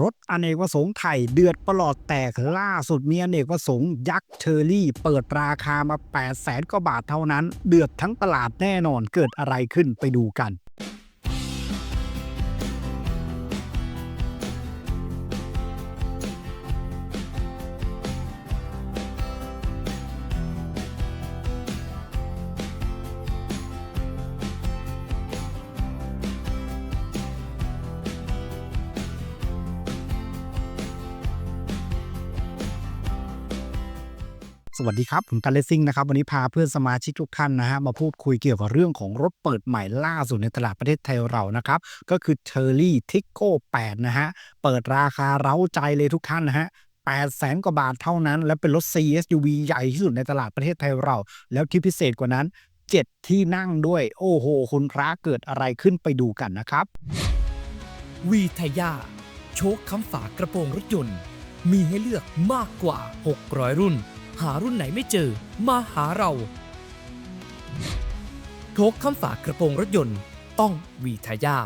รถอเนกประสงค์ไทยเดือดประหลอดแตกล่าสุดมีอเนกประสงค์ยักษ์เชอรี่ เปิดราคามา8 0 0แสนกว่าบาทเท่านั้น เดือดทั้งตลาดแน่นอนเกิดอะไรขึ้นไปดูกัน วัสดีครับผมกันเลสซิ่งนะครับวันนี้พาเพื่อนสมาชิกทุกท่านนะฮะมาพูดคุยเกี่ยวกับเรื่องของรถเปิดใหม่ล่าสุดในตลาดประเทศไทยเรานะครับก็คือ c h e r r y t i c o 8นะฮะเปิดราคาเร้าใจเลยทุกท่านนะฮะ8แสนกว่าบาทเท่านั้น และเป็นรถ CSUV ใหญ่ที่สุดในตลาดประเทศไทยเรา แล้วที่พิเศษกว่านั้น 7 ที่นั่งด้วย โอ้โห คุณพระเกิดอะไรขึ้นไปดูกันนะครับวีทยาโชคคำฝากระโปรงรถยนต์ มีให้เลือกมากกว่า 600 รุ่น หารุ่นไหนไม่เจอ มาหาเรา โทกคำฝากกระโปรงรถยนต์ ต้องวีทยา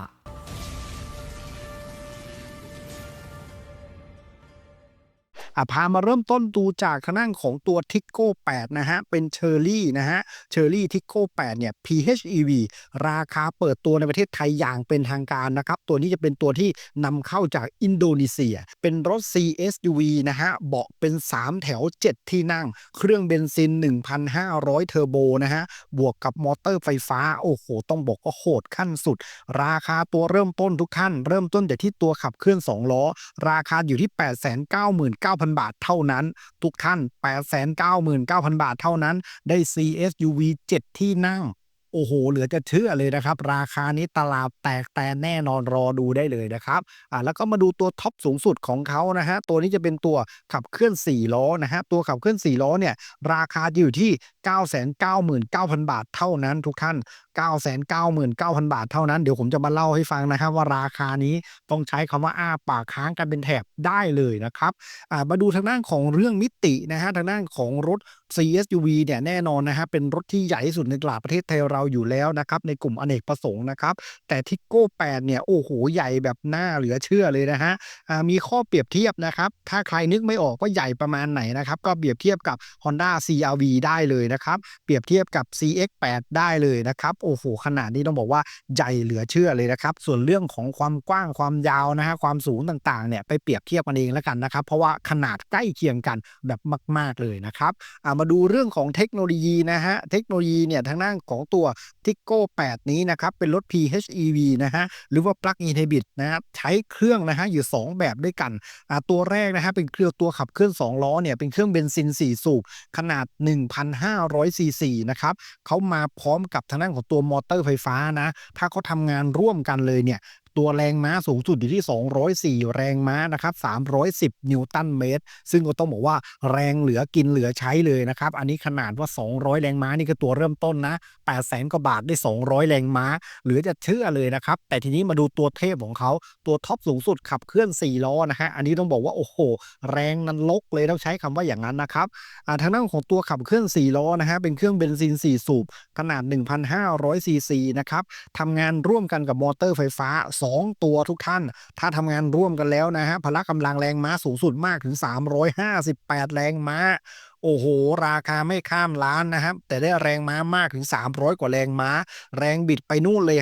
อะพามาเริ่มต้นดูจากทางด้านของตัว t i กโก้8นะฮะ เป็นเชอร์รี่นะฮะ เชอร์รี่ทิกโก้8เนี่ย PHEV ราคาเปิดตัวในประเทศไทยอย่างเป็นทางการนะครับ ตัวนี้จะเป็นตัวที่นำเข้าจากอินโดนีเซีย เป็นรถ CSUV นะฮะ เบาะเป็น 3 แถว 7 ที่นั่ง เครื่องเบนซิน 1,500 เทอร์โบนะฮะ บวกกับมอเตอร์ไฟฟ้า โอ้โห ต้องบอกว่าโหดขั้นสุด ราคาตัวเริ่มต้นทุกขั้นเริ่มต้นจากที่ตัวขับเคลื่อน 2 ล้อ ราคาอยู่ที่ 8 9 9 0 0 3,000 บาทเท่านั้น ทุกท่าน 899,000 บาทเท่านั้น ได้ CSUV 7 ที่นั่ง โอ้โห เหลือจะเชื่อเลยนะครับ ราคานี้ตลาดแตกแต่แน่นอนรอดูได้เลยนะครับอ่าแล้วก็มาดูตัวท็อปสูงสุดของเขานะฮะ ตัวนี้จะเป็นตัวขับเคลื่อน 4 ล้อนะฮะ ตัวขับเคลื่อน 4 ล้อเนี่ย ราคาอยู่ที่ 999,000 บาทเท่านั้นทุกท่าน 999,000 บาทเท่านั้น เดี๋ยวผมจะมาเล่าให้ฟังนะครับ ว่าราคานี้ต้องใช้คำว่าอ้าปากค้างกันเป็นแถบได้เลยนะครับอ่ามาดูทางด้านของเรื่องมิตินะฮะทางด้านของรถ CSUV เนี่ยแน่นอนนะฮะเป็นรถที่ใหญ่ที่สุดในตลาดประเทศไทยเราอยู่แล้วนะครับในกลุ่มอเนกประสงค์นะครับแต่ทิกโก้8เนี่ยโอ้โหใหญ่แบบหน่าเหลือเชื่อเลยนะฮะมีข้อเปรียบเทียบนะครับถ้าใครนึกไม่ออกว่าใหญ่ประมาณไหนนะครับก็เปรียบเทียบกับ Honda CRV ได้เลยนะครับเปรียบเทียบกับ CX8 ได้เลยนะครับโอ้โหขนาดนี้ต้องบอกว่าใหญ่เหลือเชื่อเลยนะครับส่วนเรื่องของความกว้างความยาวนะฮะความสูงต่างๆเนี่ยไปเปรียบเทียบกันเองแล้วกันนะครับเพราะว่าขนาดใกล้เคียงกันแบบมาก ๆเลยนะครับามาดูเรื่องของเทคโนโลยีนะฮะเทคโนโลยีเนี่ยทางด้านของตัวทิโก้8นี้นะครับเป็นรถ PHEV นะฮะหรือว่า Plug-in Hybrid นะฮะใช้เครื่องนะฮะอยู่ 2 แบบด้วยกันตัวแรกนะฮะเป็นเครื่องตัวขับเคลื่อน2ล้อเนี่ยเป็นเครื่องเบนซิน 4 สูบขนาด 1,500ซีซีนะครับเขามาพร้อมกับทางด้านของตัวมอเตอร์ไฟฟ้านะ ถ้าเขาทำงานร่วมกันเลยเนี่ย ตัวแรงม้าสูงสุดอยู่ที่ 204 แรงม้านะครับ 310 นิวตันเมตร ซึ่งก็ต้องบอกว่าแรงเหลือกินเหลือใช้เลยนะครับ อันนี้ขนาดว่า 200 แรงม้านี่คือตัวเริ่มต้นนะ800,000กว่าบาทได้ 200 แรงม้า เหลือจะเชื่อเลยนะครับ แต่ทีนี้มาดูตัวเทพของเขา ตัวท็อปสูงสุดขับเคลื่อน 4 ล้อนะฮะ อันนี้ต้องบอกว่าโอ้โห แรงนั้นลกเลยต้องใช้คำว่าอย่างนั้นนะครับทางด้านของตัวขับเคลื่อน 4 ล้อนะฮะ เป็นเครื่องเบนซิน 4 สูบ ขนาด 1,500ซีซีนะครับทำงานร่วมกันกับมอเตอร์ไฟฟ้า2 ตัวทุกท่าน ถ้าทำงานร่วมกันแล้วนะฮะพละกำลังแรงม้าสูงสุดมากถึง 358 แรงม้าโอ้โห ราคาไม่ข้ามล้านนะครับ แต่ได้แรงม้ามากถึง 300 กว่าแรงม้า แรงบิดไปนู่นเลย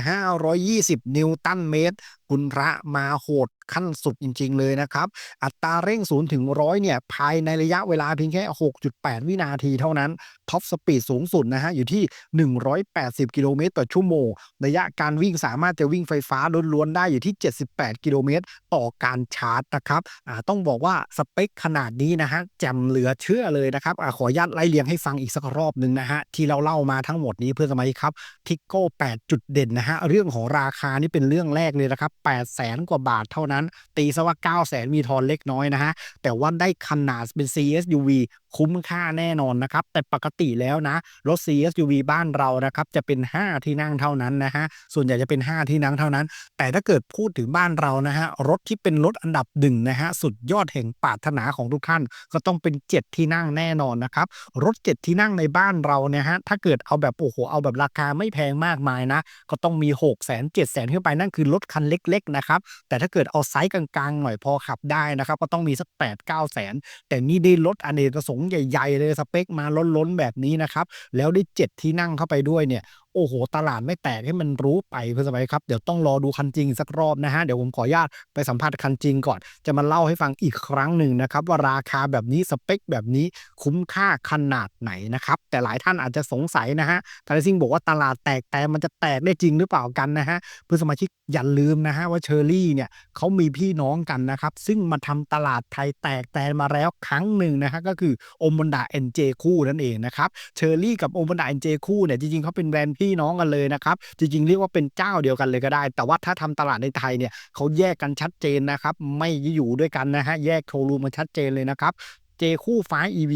520 นิวตันเมตร คุณพระมาโหดขั้นสุดจริง ๆ เลยนะครับ อัตราเร่ง0ถึง100 เนี่ย ภายในระยะเวลาเพียงแค่ 6.8 วินาทีเท่านั้น ท็อปสปีดสูงสุดนะฮะ อยู่ที่ 180 กิโลเมตรต่อชั่วโมง ระยะการวิ่งสามารถจะวิ่งไฟฟ้าล้วนๆได้อยู่ที่ 78 กิโลเมตร ต่อการชาร์จนะครับอ่าต้องบอกว่าสเปคขนาดนี้นะฮะแจ่มเหลือเชื่อเลยนะครับอ่าขออนุญาตไล่เรียงให้ฟังอีกสักรอบหนึ่งนะฮะที่เราเล่ามาทั้งหมดนี้เพื่อนสมาชิกครับทิกโก้8จุดเด่นนะฮะเรื่องของราคานี่เป็นเรื่องแรกเลยนะครับ8 0 0 0 0 0กว่าบาทเท่านั้น ตีซะว่า9 0 0 0 0 0มีทอนเล็กน้อยนะฮะแต่ว่าได้ขนาดเป็น CSUV คุ้มค่าแน่นอนนะครับแต่ปกติแล้วนะรถ CSUV บ้านเรานะครับจะเป็น 5 ที่นั่งเท่านั้นนะฮะส่วนใหญ่จะเป็น 5 ที่นั่งเท่านั้น แต่ถ้าเกิดพูดถึงบ้านเรานะฮะรถที่เป็นรถอันดับหนึ่งนะฮะสุดยอดแห่งปรารถนาของทุกท่านก็ต้องเป็น 7 ที่นั่งแน่นอนนะครับ รถเจ็ดที่นั่งในบ้านเราเนี่ยฮะถ้าเกิดเอาแบบโอ้โหเอาแบบราคาไม่แพงมากมายนะ ก็ต้องมี6 0 0 0 0 0 7 0 0 0 0ขึ้นไปนั่นคือรถคันเล็กๆนะครับแต่ถ้าเกิดเอาไซส์กลางๆหน่อยพอขับได้นะครับก็ต้องมีสัก8 9 0 0 0 0แต่นี่ได้รถอเนกประสงค์ใหญ่ ๆ เลยสเปคมาล้นๆแบบนี้นะครับแล้วได้ 7 ที่นั่งเข้าไปด้วยเนี่ย โอ้โห ตลาดไม่แตกให้มันรู้ไปเพื่อนสมัยครับ เดี๋ยวต้องรอดูคันจริงสักรอบนะฮะ เดี๋ยวผมขออนุญาตไปสัมภาษณ์คันจริงก่อน จะมาเล่าให้ฟังอีกครั้งหนึ่งนะครับ ว่าราคาแบบนี้สเปคแบบนี้คุ้มค่าขนาดไหนนะครับ แต่หลายท่านอาจจะสงสัยนะฮะทาริซิงบอกว่าตลาดแตกแต่มันจะแตกได้จริงหรือเปล่ากันนะฮะเพื่อนสมาชิกอย่าลืมนะฮะว่าเชอรี่เนี่ยเขามีพี่น้องกันนะครับ ซึ่งมาทำตลาดไทยแตกแตนมาแล้วครั้งหนึ่งนะฮะก็คือโอมบันดาเอ็นเจคู่นั่นเองนะครับเชอรี่กับโอมบันดาเอ็นเจคู่เนี่ยจริงๆเขาเป็นแบรนด์พน้องกันเลยนะครับจริงๆ เรียกว่าเป็นเจ้าเดียวกันเลยก็ได้ แต่ว่าถ้าทำตลาดในไทยเนี่ยเขาแยกกันชัดเจนนะครับไม่อยู่ด้วยกันนะฮะแยกโชว์รูมมาชัดเจนเลยนะครับ เจคู่ฟ้า EV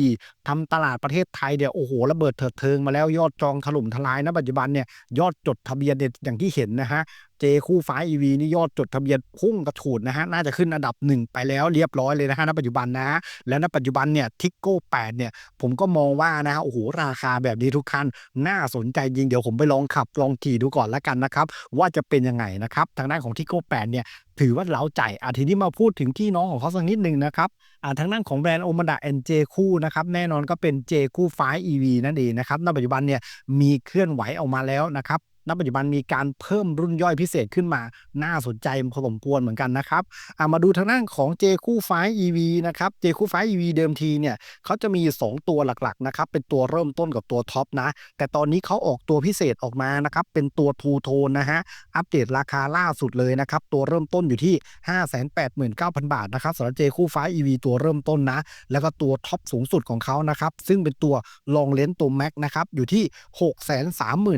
ทำตลาดประเทศไทยเนี่ยโอ้โหระเบิดเถิดเทิงมาแล้วยอดจองถล่มทลายนะปัจจุบันเนี่ยยอดจดทะเบียนเด็ดอย่างที่เห็นนะฮะเจคู่ฟ้า EV นี่ยอดจดทะเบียนพุ่งกระฉูดนะฮะน่าจะขึ้นอันดับหนึ่งไปแล้วเรียบร้อยเลยนะฮะณปัจจุบันนะ แล้วณปัจจุบันเนี่ยทิกโก้8เนี่ยผมก็มองว่านะฮะโอ้โหราคาแบบนี้ทุกคันน่าสนใจจริงเดี๋ยวผมไปลองขับลองขี่ดูก่อนแล้วกันนะครับว่าจะเป็นยังไงนะครับทางด้านของทิกโก้8เนี่ย ถือว่าเล้าใจอะทีนี้มาพูดถึงพี่น้องของเขาสักนิดหนึ่งนะครับอ่าทางด้านของแบรนด์โอมาดะแอนเจคู่นะครับแน่นอนก็เป็นเจคู่ฟ้า EV นั่นเองนะครับณปัจจุบันเนี่ยมีเคลื่อนไหวออกมาแล้วนะครับ ณปัจจุบันมีการเพิ่มรุ่นย่อยพิเศษขึ้นมา น่าสนใจพอสมควรเหมือนกันนะครับามาดูทางด้านของเจคู่ฟ้า EV นะครับเจคู่ฟ้า EV เดิมทีเนี่ยเขาจะมี 2 ตัวหลักๆนะครับเป็นตัวเริ่มต้นกับตัวท็อปนะ แต่ตอนนี้เขาออกตัวพิเศษออกมานะครับเป็นตัวทูโทนนะฮะอัปเดตราคาล่าสุดเลยนะครับตัวเริ่มต้นอยู่ที่ 589,000 บาทนะครับสำหรับเจคู่ฟ้า EV ตัวเริ่มต้นนะ แล้วก็ตัวท็อปสูงสุดของเขานะครับซึ่งเป็นตัวลองเลนตัวแม็กนะครับอยู่ที่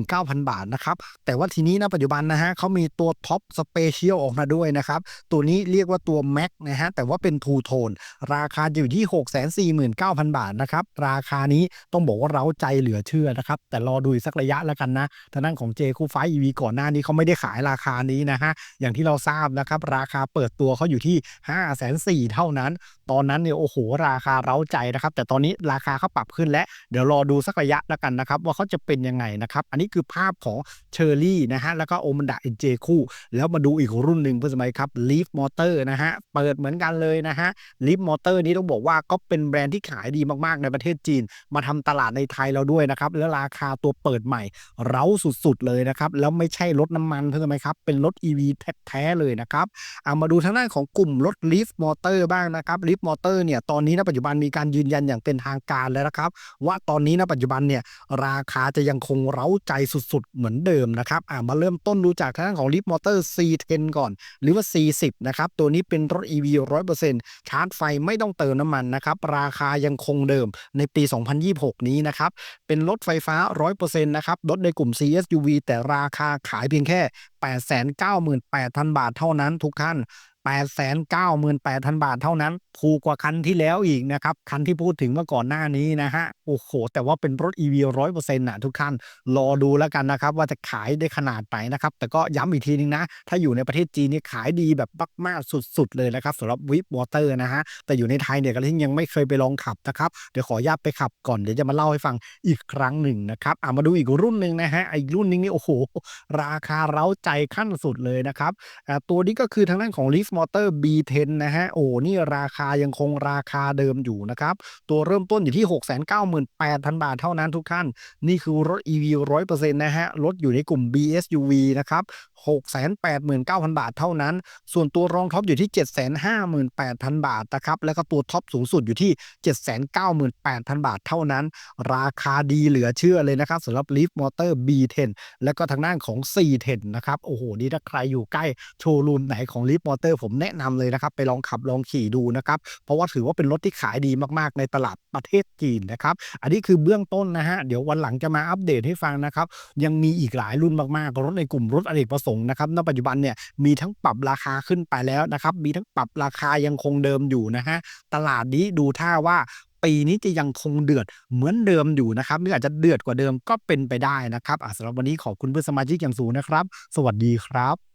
639,000 บาทนะครับแต่ว่าทีนี้นะปัจจุบันนะฮะเขามีตัวท็อปสเปเชียลออกมาด้วยนะครับ ตัวนี้เรียกว่าตัวแม็กนะฮะแต่ว่าเป็นทูโทนราคาอยู่ที่ 649,000 บาทนะครับ ราคานี้ต้องบอกว่าเราใจเหลือเชื่อนะครับ แต่รอดูสักระยะแล้วกันนะทางด้านของเจคู่ฟ้า EV ก่อนหน้านี้เขาไม่ได้ขายราคานี้นะฮะอย่างที่เราทราบนะครับราคาเปิดตัวเขาอยู่ที่ 5 4 0 0 0เท่านั้น ตอนนั้นเนี่ยโอ้โหราคาเร้าใจนะครับ แต่ตอนนี้ราคาเขาปรับขึ้นแล้วเดี๋ยวรอดูสักระยะแล้วกันนะครับ ว่าเขาจะเป็นยังไงนะครับ อันนี้คือภาพของเชอร์รี่นะฮะแล้วก็โอมันดาเอ็นเจคู่ แล้วมาดูอีกรุ่นหนึ่งเพื่อนสมัยครับลีฟมอเตอร์นะฮะเปิดเหมือนกันเลยนะฮะลีฟมอเตอร์นี้ต้องบอกว่าก็เป็นแบรนด์ที่ขายดีมากๆในประเทศจีน มาทำตลาดในไทยเราด้วยนะครับแล้วราคาตัวเปิดใหม่ เร้าสุดๆเลยนะครับแล้วไม่ใช่รถน้ำมันเพื่อนสมัยครับเป็นรถ EV แท้ๆเลยนะครับเอามาดูทางด้านของกลุ่มรถ Leaf Motor บ้างนะครับ Leaf Motor เนี่ยตอนนี้ณปัจจุบันมีการยืนยันอย่างเป็นทางการแล้วนะครับ ว่าตอนนี้ณปัจจุบันเนี่ยราคาจะยังคงเร้าใจสุดๆ เหมือนเดิมนะครับอ่ามาเริ่มต้นดูจากทางของ Leaf Motor C10 ก่อน หรือว่า C10 นะครับตัวนี้เป็นรถ EV 100%ชาร์จไฟไม่ต้องเติมน้ำมันนะครับราคายังคงเดิมในปี 2026 นี้นะครับเป็นรถไฟฟ้า 100%นะครับรถในกลุ่ม CSUV แต่ราคาขายเพียงแค่ 898,000 บาทเท่านั้นทุกท่าน 898,000 บาทเท่านั้น ถูกกว่าคันที่แล้วอีกนะครับ คันที่พูดถึงเมื่อก่อนหน้านี้นะฮะ โอ้โห แต่ว่าเป็นรถ EV 100%นะทุกท่าน รอดูแล้วกันนะครับ ว่าจะขายได้ขนาดไหนนะครับ แต่ก็ย้ำอีกทีนึงนะ ถ้าอยู่ในประเทศจีนนี่ขายดีแบบมากๆสุดๆ เลยนะครับสำหรับวิปวอเตอร์นะฮะ แต่อยู่ในไทยเนี่ยก็ยังไม่เคยไปลองขับนะครับ เดี๋ยวขออนุญาตไปขับก่อน เดี๋ยวจะมาเล่าให้ฟังอีกครั้งหนึ่งนะครับอะมาดูอีกรุ่นหนึ่งนะฮะ อีกรุ่นหนึงนี่โอ้โห ราคาเร้าใจขั้นสุดเลยนะครับตัวนี้ก็คือทางด้านของ Leaf Motor B10 นะฮะ โอ้นี่ราคายังคงราคาเดิมอยู่นะครับ ตัวเริ่มต้นอยู่ที่ 698,000 บาทเท่านั้นทุกท่าน นี่คือรถ EV 100%นะฮะ รถอยู่ในกลุ่ม BSUV นะครับ689,000 บาทเท่านั้น ส่วนตัวรองท็อปอยู่ที่ 758,000 บาทนะครับ แล้วก็ตัวท็อปสูงสุดอยู่ที่ 798,000 บาทเท่านั้น ราคาดีเหลือเชื่อเลยนะครับสำหรับ Leaf Motor B10 แล้วก็ทางด้านของ C10 นะครับ โอ้โห นี่ถ้าใครอยู่ใกล้โชว์รูมไหนของ Leaf Motor ผมแนะนำเลยนะครับ ไปลองขับลองขี่ดูนะครับ เพราะว่าถือว่าเป็นรถที่ขายดีมากๆในตลาดประเทศจีนนะครับ อันนี้คือเบื้องต้นนะฮะ เดี๋ยววันหลังจะมาอัปเดตให้ฟังนะครับ ยังมีอีกหลายรุ่นมากๆ รถในกลุ่มรถอเนกประสงค์นะครับ ณ ปัจจุบันเนี่ยมีทั้งปรับราคาขึ้นไปแล้วนะครับ มีทั้งปรับราคายังคงเดิมอยู่นะฮะ ตลาดนี้ดูท่าว่าปีนี้จะยังคงเดือดเหมือนเดิมอยู่นะครับหรืออาจจะเดือดกว่าเดิมก็เป็นไปได้นะครับสำหรับวันนี้ขอบคุณเพื่อนสมาชิกอย่างสูงนะครับ สวัสดีครับ